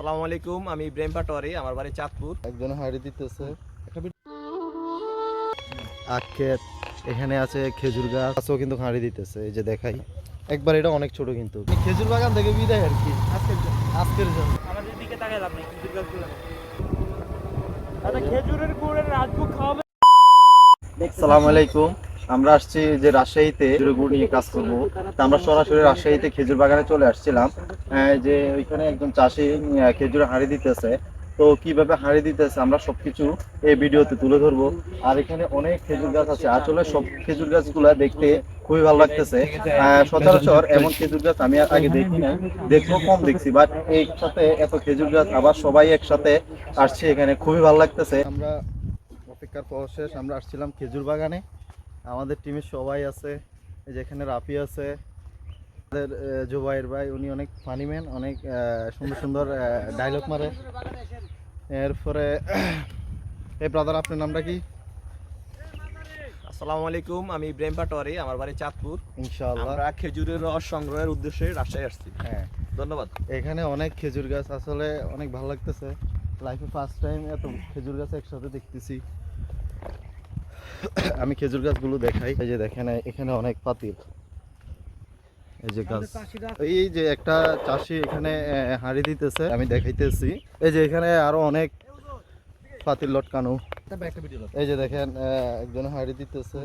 আসসালামু আলাইকুম আমি ইব্রাহিম পাটোয়ারি আমার বাড়ি চাঁদপুর। একজন হাড়ি দিতেছে। আখ ক্ষেত এখানে আছে খেজুর গাছ। গাছও কিন্তু হাঁড়ি দিতেছে এই যে দেখাই। একবার এটা অনেক ছোট কিন্তু। খেজুর বাগান থেকে বিদায় আর কি। আজকের জন্য। আজকের জন্য। আমাদের দিকে তাকায় লাভ নেই খেজুর গাছগুলো। খেজুরের গুড়ের রাজভোগ খাওয়াবে। আসসালামু আলাইকুম। আমরা আসছি যে রাজশাহীতে গুড় নিয়ে কাজ করব। তা আমরা সরাসরি রাজশাহীতে খেজুর বাগানে চলে আসছিলাম। যে ওইখানে একজন চাষি খেজুর হাঁড়ি দিতেছে। তো কীভাবে হাঁড়ি দিতেছে আমরা সবকিছু এই ভিডিওতে তুলে ধরবো। আর এখানে অনেক খেজুর গাছ আছে। আসলে সব খেজুর গাছগুলা দেখতে খুবই ভালো লাগতেছে। সচরাচর এমন খেজুর গাছ আমি আগে দেখি না দেখব, কম দেখছি। বাট একসাথে এত খেজুর গাছ আবার সবাই একসাথে আসছে এখানে। খুবই ভালো লাগতেছে। আমরা অপেক্ষার পর শেষ আমরা আসছিলাম খেজুর বাগানে। আমাদের টিমের সবাই আছে যেখানে রাফি আছে আমাদের জুবাইর ভাই উনি অনেক ফানি ম্যান অনেক সুন্দর সুন্দর ডায়লগ মারে। এরপরে এই ব্রাদার আপনার নামটা কি? আসসালামু আলাইকুম আমি ইব্রাহিম পাটোয়ারি আমার বাড়ি চাঁদপুর। ইনশাআল্লাহ। আমরা খেজুরের রস সংগ্রহের উদ্দেশ্যে রাজশাহী আসছি। হ্যাঁ। ধন্যবাদ। এখানে অনেক খেজুর গাছ আসলে অনেক ভালো লাগতেছে। লাইফে ফার্স্ট টাইম এত খেজুর গাছ একসাথে দেখতেছি। আমি খেজুর গাছগুলো দেখাই। এই যে দেখেন এখানে অনেক পাতিল। এই যে গাছ। এই যে একটা চাষি এখানে হাঁড়ি দিতেছে আমি দেখাইতেছি। এই যে এখানে আরও অনেক পাতিল লটকানো। এই যে দেখেন আহ, একজন হাঁড়ি দিতেছে।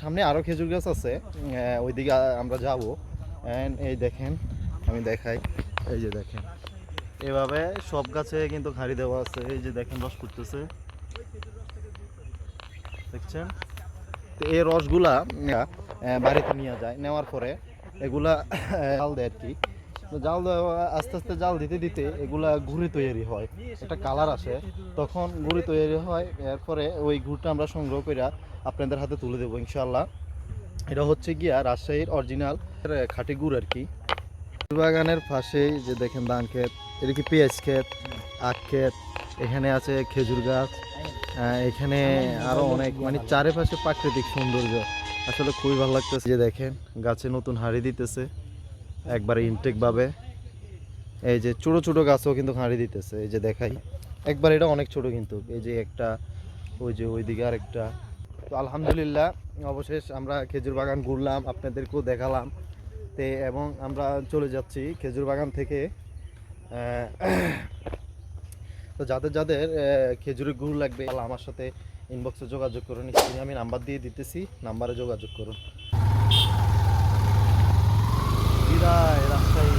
সামনে আরও খেজুর গাছ আছে ওইদিকে আমরা যাব। এই দেখেন, আমি দেখাই, এই যে দেখেন। এভাবে সব গাছে কিন্তু খাড়ি দেওয়া আছে, এই যে দেখেন রস করতেছে দেখছেন? তো এই রসগুলা বাড়িতে নিয়ে যায়, নেওয়ার পরে এগুলা জাল দেয় আর কি। জাল আস্তে আস্তে জাল দিতে দিতে এগুলা ঘুড়ি তৈরি হয়। একটা কালার আসে। তখন গুড়ি তৈরি হয়, এরপরে ওই গুড়টা আমরা সংগ্রহ করে আপনাদের হাতে তুলে দেবো ইনশাল্লাহ এটা হচ্ছে গিয়া রাজশাহীর অরিজিনাল খাঁটি গুড় আর কি। বাগানের পাশেই যে দেখেন ধান ক্ষেত, এটা কি পেঁয়াজ ক্ষেত, আখ ক্ষেত, এখানে আছে খেজুর গাছ এখানে আরও অনেক মানে চারিপাশে প্রাকৃতিক সৌন্দর্য। আসলে খুবই ভালো লাগতেছে। যে দেখেন, গাছে নতুন হাড়ি দিতেছে। একবারে ইনটেক ভাবে এই যে ছোটো ছোটো গাছও কিন্তু হাঁড়ি দিতেছে, এই যে দেখাই। একবার এটা অনেক ছোট কিন্তু, এই যে একটা, ওই যে ওইদিকে আরেকটা। তো আলহামদুলিল্লাহ, অবশেষ আমরা খেজুর বাগান ঘুরলাম, আপনাদেরকেও দেখালাম। তে এবং আমরা চলে যাচ্ছি খেজুর বাগান থেকে। তো যাদের যাদের খেজুরের গুড় লাগবে, আমার সাথে ইনবক্সে যোগাযোগ করুন। আমি নাম্বার দিয়ে দিতেছি নাম্বারে যোগাযোগ করুন। বিদায় রাজশাহী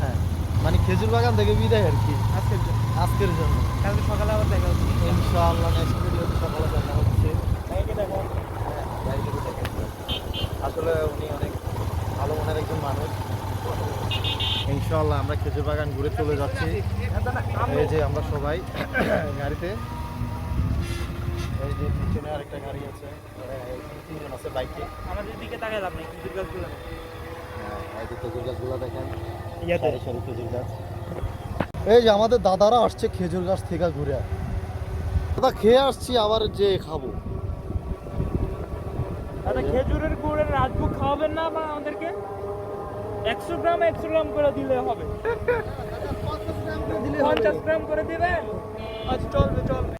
হ্যাঁ মানে খেজুর বাগান থেকে বিদায় আর কি। আজকের জন্য। আজকের জন্য। কালকে সকালে আবার দেখা হচ্ছে। ইনশাআল্লাহ নেক্সট ভিডিওতে সকালে দেখা হচ্ছে। দেখো হ্যাঁ, গাড়িটাকে দেখেন। আসলে উনি অনেক ভালো মনের একজন মানুষ। ইনশাআল্লাহ আমরা খেজুর বাগান ঘুরে চলে যাচ্ছি। এই যে আমরা সবাই গাড়িতে পিছনে আরেকটা গাড়ি আছে এই তিনজন আছে বাইকে। আমাদের দিকে তাকায় লাভ নেই খেজুর গাছগুলো এই যে খেজুর গাছগুলো দেখেন সারি সারি খেজুর গাছ। এই যে আমাদের দাদারা আসছে খেজুর গাছ থেকে ঘুরে। দাদা খেয়ে আসছি আবার যে খাব। দাদা খেজুরের গুড়ের রাজভোগ খাওয়াবেন না বা আমাদেরকে? একশো গ্রাম একশো গ্রাম করে দিলে হবে। পঞ্চাশ গ্রাম করে দিবেন? আচ্ছা চলবে চলবে।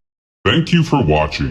Thank you for watching.